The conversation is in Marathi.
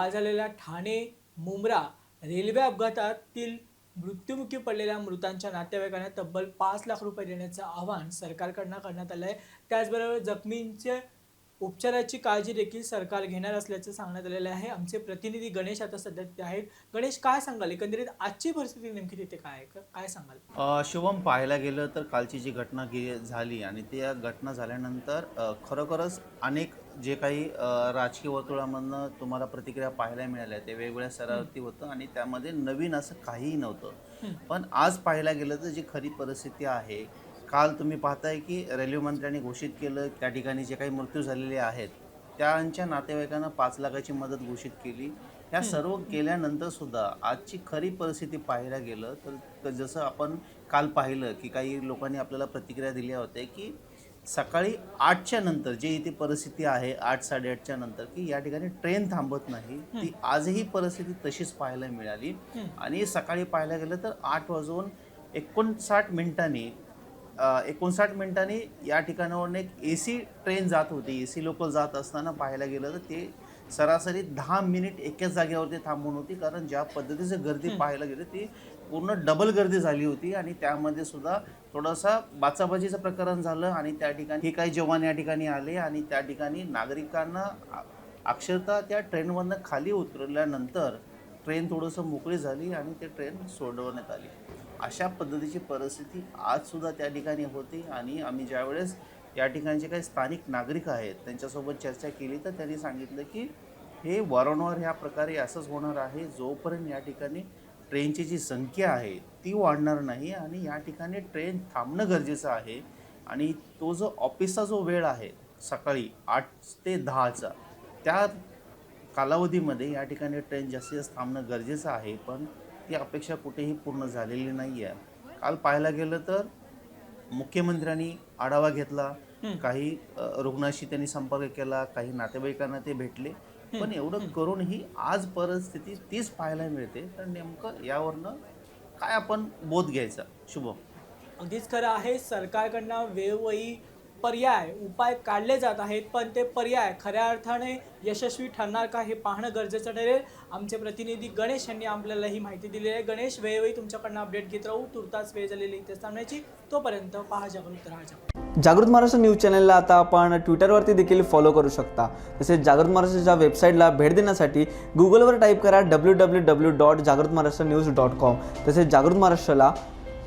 काल झालेल्या ठाणे मुंब्रा रेल्वे अपघातातील मृत्युमुखी पडलेल्या मृतांच्या नातेवाईकांना तब्बल पाच लाख रुपये देण्याचं आवाहन सरकारकडनं करण्यात आलं आहे त्याचबरोबर जखमींचे उपचाराची काळजी देखील सरकार घेणार असल्याचं सांगण्यात आलेलं आहे. आमचे प्रतिनिधी गणेश आता सध्या तिथे आहेत. गणेश काय सांगाल? एकंदरीत आजची परिस्थिती नेमकी तिथे काय आहे? काय सांगाल? अ, शुभम पाहायला गेलं तर कालची जी घटना गे झाली आणि त्या घटना झाल्यानंतर अ, खरोखरच अनेक जे काही अ, राजकीय वर्तुळामधनं तुम्हाला प्रतिक्रिया पाहायला मिळाल्या ते वेगवेगळ्या स्तरावरती होतं आणि त्यामध्ये नवीन असं काहीही नव्हतं. पण आज पाहायला गेलं तर जी खरी परिस्थिती आहे काल तुम्ही पाहताय की रेल्वे मंत्र्यांनी घोषित केलं त्या ठिकाणी जे काही मृत्यू झालेले आहेत त्यांच्या नातेवाईकांना पाच लाखाची मदत घोषित केली. ह्या सर्व केल्यानंतर सुद्धा आजची खरी परिस्थिती पाहायला गेलं तर जसं आपण काल पाहिलं की काही लोकांनी आपल्याला प्रतिक्रिया दिल्या होत्या की सकाळी आठच्या नंतर जे इथे परिस्थिती आहे आठ साडेआठच्या नंतर की या ठिकाणी ट्रेन थांबत नाही ती आजही परिस्थिती तशीच पाहायला मिळाली. आणि सकाळी पाहायला गेलं तर आठ वाजून एकोणसाठ मिनिटांनी एकोणसाठ मिनिटांनी या ठिकाणावरून एक ए सी ट्रेन जात होती. ए सी लोकल जात असताना पाहायला गेलं तर ते सरासरी दहा मिनिट एकाच जागेवरती थांबून होती. कारण ज्या पद्धतीचं गर्दी पाहायला गेलं ती पूर्ण डबल गर्दी झाली होती आणि त्यामध्ये सुद्धा थोडासा बाचाबाचीचं प्रकरण झालं आणि त्या ठिकाणी हे काही जवान या ठिकाणी आले आणि त्या ठिकाणी नागरिकांना अ- अक्षरशः त्या ट्रेनमधनं खाली उतरल्यानंतर ट्रेन थोडंसं मोकळी झाली आणि ते ट्रेन सोडवण्यात आली. अशा पद्धतीची परिस्थिती आजसुद्धा त्या ठिकाणी होती आणि आम्ही ज्यावेळेस या ठिकाणचे काही स्थानिक नागरिक आहेत त्यांच्यासोबत चर्चा केली तर त्यांनी सांगितलं की हे वारंवार ह्या प्रकारे असंच होणार आहे जोपर्यंत या ठिकाणी ट्रेनची जी संख्या आहे ती वाढणार नाही आणि या ठिकाणी ट्रेन थांबणं गरजेचं आहे आणि तो जो ऑफिसचा जो वेळ आहे सकाळी आठ ते दहाचा त्या कालावधीमध्ये या ठिकाणी ट्रेन जास्तीत जास्त थांबणं गरजेचं आहे. पण ती अपेक्षा कुठेही पूर्ण झालेली नाही आहे काल पाहायला गेलं तर मुख्यमंत्र्यांनी आढावा घेतला. काही रुग्णाशी त्यांनी संपर्क केला काही नातेवाईकांना ते भेटले. पण एवढं करूनही आज परिस्थिती तीच पाहायला मिळते. तर नेमकं यावरनं काय आपण बोध घ्यायचा? शुभम. अगदीच खरं आहे सरकारकडनं वेळोवेळी पर्याय उपाय काढले जात आहेत पण ते पर्याय खऱ्या अर्थाने यशस्वी ठरणार का हे पाहणं गरजेचं ठरेल. आमचे प्रतिनिधी गणेश यांनी आपल्याला ही माहिती दिली आहे. गणेश वेळोवेळी तुमच्याकडनं अपडेट घेत राहू. तुर्तास वेळ झालेली इथे थांबण्याची. तोपर्यंत पहा जागृत राहा जागृत. जागृत महाराष्ट्र न्यूज चॅनलला आता आपण ट्विटरवरती देखील फॉलो करू शकता. तसेच जागृत महाराष्ट्राच्या वेबसाईटला भेट देण्यासाठी गुगलवर टाईप करा डब्ल्यू डब्ल्यू डब्ल्यू डॉट जागृत महाराष्ट्र न्यूज डॉट कॉम तसेच जागृत महाराष्ट्राला